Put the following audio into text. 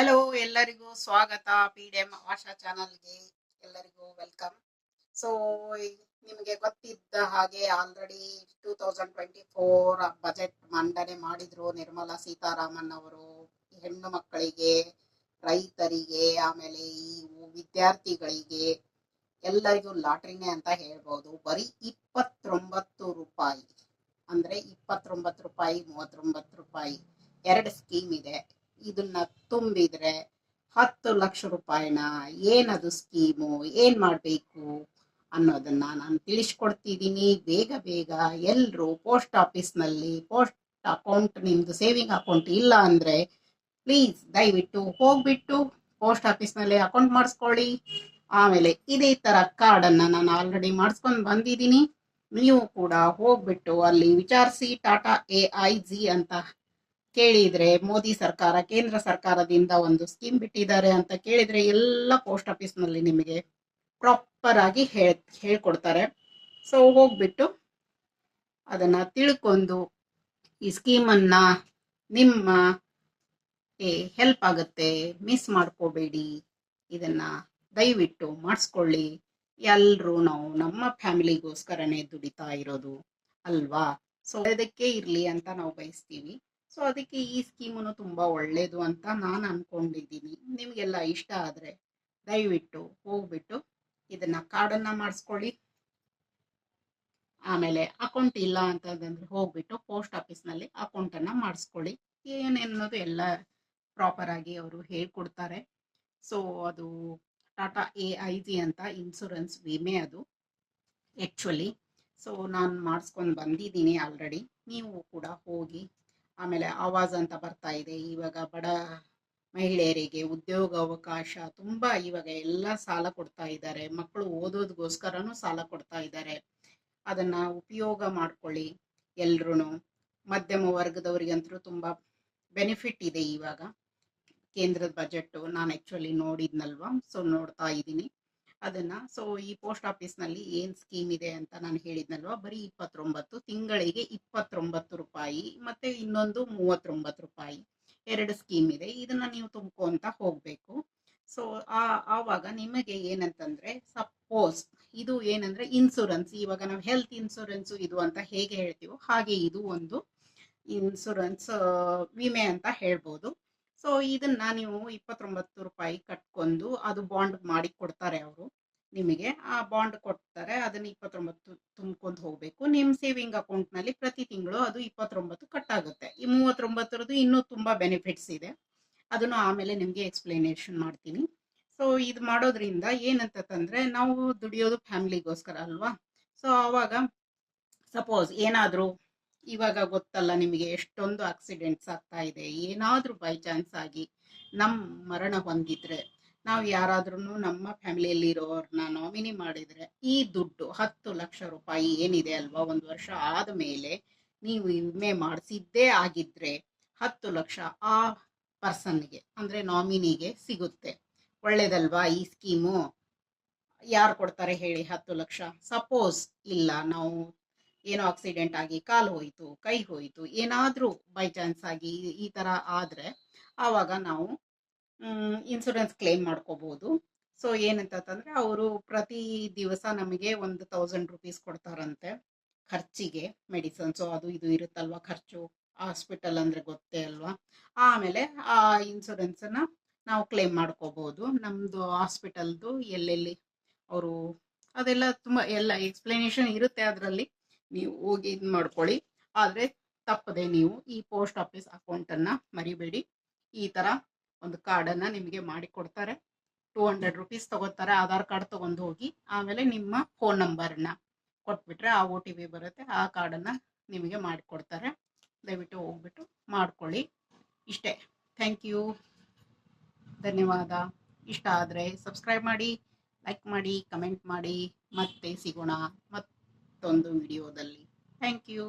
Hello ಎಲ್ಲರಿಗೂ ಸ್ವಾಗತ. P D M ಆಶಾ ಚಾನಲ್ಗೆ ಎಲ್ಲರಿಗೂ ವೆಲ್ಕಮ್. ಸೊ ನಿಮಗೆ ಗೊತ್ತಿದ್ದ ಹಾಗೆ already two thousand twenty four budget ಮಂಡನೆ ಮಾಡಿದ್ರು ನಿರ್ಮಲಾ ಸೀತಾರಾಮನ್ ಅವರು. ಹೆಣ್ಣು ಮಕ್ಕಳಿಗೆ, ರೈತರಿಗೆ, ಆಮೇಲೆ ಈ ವಿದ್ಯಾರ್ಥಿಗಳಿಗೆ ಎಲ್ಲರಿಗೂ ಲಾಟ್ರಿನೇ ಅಂತ ಹೇಳ್ಬೋದು. ಬರೀ ಇಪ್ಪತ್ತೊಂಬತ್ತು ರೂಪಾಯಿ. ಅಂದ್ರೆ ಇಪ್ಪತ್ತೊಂಬತ್ತು ರೂಪಾಯಿ, ಮೂವತ್ತೊಂಬತ್ತು ರೂಪಾಯಿ, ಎರಡು ಸ್ಕೀಮ್ ಇದೆ. ಇದನ್ನ ತುಂಬಿದ್ರೆ ಹತ್ತು ಲಕ್ಷ ರೂಪಾಯಿನ ಏನದು ಸ್ಕೀಮು, ಏನ್ ಮಾಡಬೇಕು ಅನ್ನೋದನ್ನ ನಾನು ತಿಳಿಸ್ಕೊಡ್ತಿದ್ದೀನಿ ಬೇಗ ಬೇಗ ಎಲ್ಲರೂ ಪೋಸ್ಟ್ ಆಫೀಸ್ನಲ್ಲಿ, ಪೋಸ್ಟ್ ಅಕೌಂಟ್ ನಿಮ್ದು ಸೇವಿಂಗ್ ಅಕೌಂಟ್ ಇಲ್ಲ ಅಂದ್ರೆ ಪ್ಲೀಸ್ ದಯವಿಟ್ಟು ಹೋಗ್ಬಿಟ್ಟು ಪೋಸ್ಟ್ ಆಫೀಸ್ನಲ್ಲಿ ಅಕೌಂಟ್ ಮಾಡಿಸ್ಕೊಳ್ಳಿ. ಆಮೇಲೆ ಇದೇ ತರ ಕಾರ್ಡನ್ನು ನಾನು ಆಲ್ರೆಡಿ ಮಾಡಿಸ್ಕೊಂಡು ಬಂದಿದ್ದೀನಿ ನೀವು ಕೂಡ ಹೋಗ್ಬಿಟ್ಟು ಅಲ್ಲಿ ವಿಚಾರಿಸಿ ಟಾಟಾ ಎ ಐ ಜಿ ಅಂತ ಕೇಳಿದ್ರೆ ಮೋದಿ ಸರ್ಕಾರ, ಕೇಂದ್ರ ಸರ್ಕಾರದಿಂದ ಒಂದು ಸ್ಕೀಮ್ ಬಿಟ್ಟಿದ್ದಾರೆ ಅಂತ ಕೇಳಿದ್ರೆ ಎಲ್ಲ ಪೋಸ್ಟ್ ಆಫೀಸ್ನಲ್ಲಿ ನಿಮಗೆ ಪ್ರಾಪರ್ ಆಗಿ ಹೇಳ್ ಹೇಳ್ಕೊಡ್ತಾರೆ. ಸೊ ಹೋಗ್ಬಿಟ್ಟು ಅದನ್ನ ತಿಳ್ಕೊಂಡು ಈ ಸ್ಕೀಮನ್ನ ನಿಮ್ಮ ಹೆಲ್ಪ್ ಆಗುತ್ತೆ ಮಿಸ್ ಮಾಡ್ಕೋಬೇಡಿ, ಇದನ್ನ ದಯವಿಟ್ಟು ಮಾಡಿಸ್ಕೊಳ್ಳಿ. ಎಲ್ಲರೂ ನಾವು ನಮ್ಮ ಫ್ಯಾಮಿಲಿಗೋಸ್ಕರನೇ ದುಡಿತಾ ಇರೋದು ಅಲ್ವಾ? ಸೊ ಅದಕ್ಕೆ ಇರ್ಲಿ ಅಂತ ನಾವು ಬಯಸ್ತೀವಿ. ಸೊ ಅದಕ್ಕೆ ಈ ಸ್ಕೀಮನ್ನು ತುಂಬಾ ಒಳ್ಳೇದು ಅಂತ ನಾನು ಅನ್ಕೊಂಡಿದ್ದೀನಿ. ನಿಮಗೆಲ್ಲ ಇಷ್ಟ ಆದರೆ ದಯವಿಟ್ಟು ಹೋಗ್ಬಿಟ್ಟು ಇದನ್ನ ಕಾರ್ಡನ್ನ ಮಾಡಿಸ್ಕೊಳ್ಳಿ. ಆಮೇಲೆ ಅಕೌಂಟ್ ಇಲ್ಲ ಅಂತಂದ್ರೆ ಹೋಗ್ಬಿಟ್ಟು ಪೋಸ್ಟ್ ಆಫೀಸ್ನಲ್ಲಿ ಅಕೌಂಟನ್ನು ಮಾಡಿಸ್ಕೊಳ್ಳಿ. ಏನೇನೋದು ಎಲ್ಲ ಪ್ರಾಪರ್ ಆಗಿ ಅವರು ಹೇಳ್ಕೊಡ್ತಾರೆ. ಸೊ ಅದು ಟಾಟಾ ಎ ಐ ಜಿ ಅಂತ ಇನ್ಸೂರೆನ್ಸ್ ವಿಮೆ ಅದು ಆ್ಯಕ್ಚುಲಿ ಸೊ ನಾನು ಮಾಡಿಸ್ಕೊಂಡು ಬಂದಿದ್ದೀನಿ ಆಲ್ರೆಡಿ ನೀವು ಕೂಡ ಹೋಗಿ ಆಮೇಲೆ ಆವಾಜ್ ಅಂತ ಬರ್ತಾ ಇದೆ. ಇವಾಗ ಬಡ ಮಹಿಳೆಯರಿಗೆ ಉದ್ಯೋಗ ಅವಕಾಶ ತುಂಬಾ ಇವಾಗ ಎಲ್ಲ ಸಾಲ ಕೊಡ್ತಾ ಇದ್ದಾರೆ. ಮಕ್ಕಳು ಓದೋದಕ್ಕೋಸ್ಕರನೂ ಸಾಲ ಕೊಡ್ತಾ ಇದ್ದಾರೆ. ಅದನ್ನ ಉಪಯೋಗ ಮಾಡ್ಕೊಳ್ಳಿ ಎಲ್ರೂ ಮಧ್ಯಮ ವರ್ಗದವರಿಗಂತೂ ತುಂಬಾ ಬೆನಿಫಿಟ್ ಇದೆ ಇವಾಗ. ಕೇಂದ್ರದ ಬಜೆಟ್ ನಾನು ಆಕ್ಚುಲಿ ನೋಡಿದ್ನಲ್ವಾ? ಸೊ ನೋಡ್ತಾ ಇದ್ದೀನಿ. ಅದನ್ನ. ಸೊ ಈ ಪೋಸ್ಟ್ ಆಫೀಸ್ನಲ್ಲಿ ಏನ್ ಸ್ಕೀಮ್ ಇದೆ ಅಂತ ನಾನು ಹೇಳಿದ್ನಲ್ವಾ? ಬರೀ ಇಪ್ಪತ್ತೊಂಬತ್ತು, ತಿಂಗಳಿಗೆ ಇಪ್ಪತ್ತೊಂಬತ್ತು ರೂಪಾಯಿ, ಮತ್ತೆ ಇನ್ನೊಂದು ಮೂವತ್ತೊಂಬತ್ತು ರೂಪಾಯಿ ಎರಡು ಸ್ಕೀಮ್ ಇದೆ. ಇದನ್ನ ನೀವು ತುಂಬ್ಕೊಂತ ಹೋಗ್ಬೇಕು. ಸೊ ಆ, ಆವಾಗ ನಿಮಗೆ ಏನಂತಂದ್ರೆ ಸಪೋಸ್ ಇದು ಏನಂದ್ರೆ ಇನ್ಸೂರೆನ್ಸ್ ಇವಾಗ ನಾವು ಹೆಲ್ತ್ ಇನ್ಸೂರೆನ್ಸ್ ಇದು ಅಂತ ಹೇಗೆ ಹೇಳ್ತೀವೋ ಹಾಗೆ ಇದು ಒಂದು ಇನ್ಸೂರೆನ್ಸ್ ವಿಮೆ ಅಂತ ಹೇಳ್ಬೋದು. ಸೊ, ಇದನ್ನ ನೀವು ಇಪ್ಪತ್ತೊಂಬತ್ತು ರೂಪಾಯಿ ಕಟ್ಕೊಂಡು ಅದು ಬಾಂಡ್ ಮಾಡಿ ಕೊಡ್ತಾರೆ ಅವರು ನಿಮಗೆ. ಆ ಬಾಂಡ್ ಕೊಡ್ತಾರೆ, ಅದನ್ನ ಇಪ್ಪತ್ತೊಂಬತ್ತು ತುಂಬ್ಕೊಂಡು ಹೋಗ್ಬೇಕು. ನಿಮ್ಮ ಸೇವಿಂಗ್ ಅಕೌಂಟ್ನಲ್ಲಿ ಪ್ರತಿ ತಿಂಗಳು ಅದು ಇಪ್ಪತ್ತೊಂಬತ್ತು ಕಟ್ ಆಗುತ್ತೆ ಈ ಮೂವತ್ತೊಂಬತ್ತರದ್ದು ಇನ್ನೂ ತುಂಬಾ ಬೆನಿಫಿಟ್ಸ್ ಇದೆ. ಅದನ್ನು ಆಮೇಲೆ ನಿಮಗೆ ಎಕ್ಸ್ಪ್ಲನೇಷನ್ ಮಾಡ್ತೀನಿ. ಸೊ, ಇದು ಮಾಡೋದ್ರಿಂದ ಏನಂತಂದ್ರೆ, ನಾವು ದುಡಿಯೋದು ಫ್ಯಾಮಿಲಿಗೋಸ್ಕರ ಅಲ್ವಾ? ಸೊ, ಅವಾಗ ಸಪೋಸ್ ಏನಾದ್ರೂ ಇವಾಗ ಗೊತ್ತಲ್ಲ ನಿಮಗೆ ಎಷ್ಟೊಂದು ಆಕ್ಸಿಡೆಂಟ್ಸ್ ಆಗ್ತಾ ಇದೆ. ಏನಾದ್ರೂ ಬೈ ಚಾನ್ಸ್ ಆಗಿ ನಮ್ಮ ಮರಣ ಹೊಂದಿದ್ರೆ, ನಾವು ಯಾರಾದ್ರೂ ನಮ್ಮ ಫ್ಯಾಮಿಲಿಯಲ್ಲಿ ಇರೋರ್ನ ನಾಮಿನಿ ಮಾಡಿದ್ರೆ ಈ ದುಡ್ಡು ಹತ್ತು ಲಕ್ಷ ರೂಪಾಯಿ ಏನಿದೆ ಅಲ್ವಾ ಒಂದು ವರ್ಷ ಆದ ಮೇಲೆ ನೀವು ವಿಮೆ ಮಾಡಿಸಿದ್ದೇ ಆಗಿದ್ರೆ ಹತ್ತು ಲಕ್ಷ ಆ ಪರ್ಸನ್ಗೆ ಅಂದ್ರೆ ನಾಮಿನಿಗೆ ಸಿಗುತ್ತೆ. ಒಳ್ಳೇದಲ್ವಾ ಈ ಸ್ಕೀಮು ಯಾರು ಕೊಡ್ತಾರೆ ಹೇಳಿ ಹತ್ತು ಲಕ್ಷ? ಸಪೋಸ್ ಇಲ್ಲ, ನಾವು ಏನೋ ಆಕ್ಸಿಡೆಂಟ್ ಆಗಿ ಕಾಲು ಹೋಯಿತು, ಕೈ ಹೋಯಿತು, ಏನಾದರೂ ಬೈ ಚಾನ್ಸ್ ಆಗಿ ಈ ತರ ಆದ್ರೆ ಆವಾಗ ನಾವು ಇನ್ಸೂರೆನ್ಸ್ ಕ್ಲೇಮ್ ಮಾಡ್ಕೋಬಹುದು ಸೊ ಏನಂತಂದ್ರೆ ಅವರು ಪ್ರತಿ ದಿವಸ ನಮಗೆ ಒಂದು ತೌಸಂಡ್ ರುಪೀಸ್ ಕೊಡ್ತಾರಂತೆ ಖರ್ಚಿಗೆ ಮೆಡಿಸನ್ಸು ಅದು ಇದು ಇರುತ್ತಲ್ವಾ ಖರ್ಚು? ಹಾಸ್ಪಿಟಲ್ ಅಂದ್ರೆ ಗೊತ್ತೇ ಅಲ್ವಾ? ಆಮೇಲೆ ಆ ಇನ್ಸೂರೆನ್ಸ್ನ ನಾವು ಕ್ಲೇಮ್ ಮಾಡ್ಕೋಬಹುದು ನಮ್ದು ಹಾಸ್ಪಿಟಲ್ದು ಎಲ್ಲೆಲ್ಲಿ ಅವರು ಅದೆಲ್ಲ ತುಂಬಾ ಎಲ್ಲ ಎಕ್ಸ್ಪ್ಲನೇಷನ್ ಇರುತ್ತೆ ಅದರಲ್ಲಿ. ನೀವು ಹೋಗಿ ಇದು ಮಾಡ್ಕೊಳ್ಳಿ. ಆದರೆ ತಪ್ಪದೆ ನೀವು ಈ ಪೋಸ್ಟ್ ಆಫೀಸ್ ಅಕೌಂಟನ್ನು ಮರಿಬೇಡಿ. ಈ ಥರ ಒಂದು ಕಾರ್ಡನ್ನು ನಿಮಗೆ ಮಾಡಿಕೊಡ್ತಾರೆ ಟೂ ಹಂಡ್ರೆಡ್ ರುಪೀಸ್ ತಗೋತಾರೆ ಆಧಾರ್ ಕಾರ್ಡ್ ತಗೊಂಡು ಹೋಗಿ, ಆಮೇಲೆ ನಿಮ್ಮ ಫೋನ್ ನಂಬರ್ನ ಕೊಟ್ಬಿಟ್ರೆ ಆ ಒ ಟಿ ಪಿ ಬರುತ್ತೆ, ಆ ಕಾರ್ಡನ್ನ ನಿಮಗೆ ಮಾಡಿಕೊಡ್ತಾರೆ ದಯವಿಟ್ಟು ಹೋಗ್ಬಿಟ್ಟು ಮಾಡ್ಕೊಳ್ಳಿ. ಇಷ್ಟೇ. ಥ್ಯಾಂಕ್ ಯು ಧನ್ಯವಾದ. ಇಷ್ಟ ಆದರೆ ಸಬ್ಸ್ಕ್ರೈಬ್ ಮಾಡಿ ಲೈಕ್ ಮಾಡಿ ಕಮೆಂಟ್ ಮಾಡಿ. ಮತ್ತೆ ಸಿಗೋಣ. ಮತ್ತೊಂದು ವಿಡಿಯೋದಲ್ಲಿ. Thank you